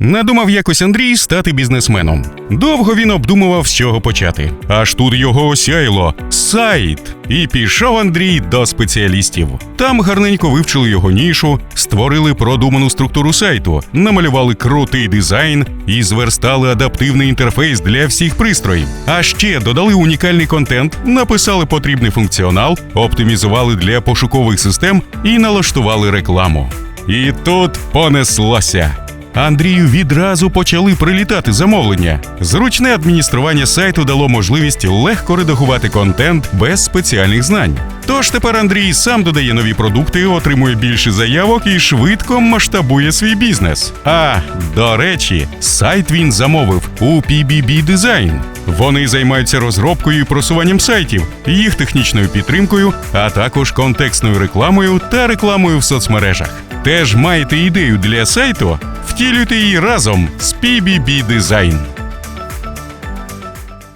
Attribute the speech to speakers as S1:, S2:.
S1: Надумав якось Андрій стати бізнесменом. Довго він обдумував, з чого почати. Аж тут його осяяло сайт. І пішов Андрій до спеціалістів. Там гарненько вивчили його нішу, створили продуману структуру сайту, намалювали крутий дизайн і зверстали адаптивний інтерфейс для всіх пристроїв. А ще додали унікальний контент, написали потрібний функціонал, оптимізували для пошукових систем і налаштували рекламу. І тут понеслося. Андрію відразу почали прилітати замовлення. Зручне адміністрування сайту дало можливість легко редагувати контент без спеціальних знань. Тож тепер Андрій сам додає нові продукти, отримує більше заявок і швидко масштабує свій бізнес. А до речі, сайт він замовив у PBB Design. Вони займаються розробкою і просуванням сайтів, їх технічною підтримкою, а також контекстною рекламою та рекламою в соцмережах. Теж маєте ідею для сайту? Втілюйте її разом з PBB Design.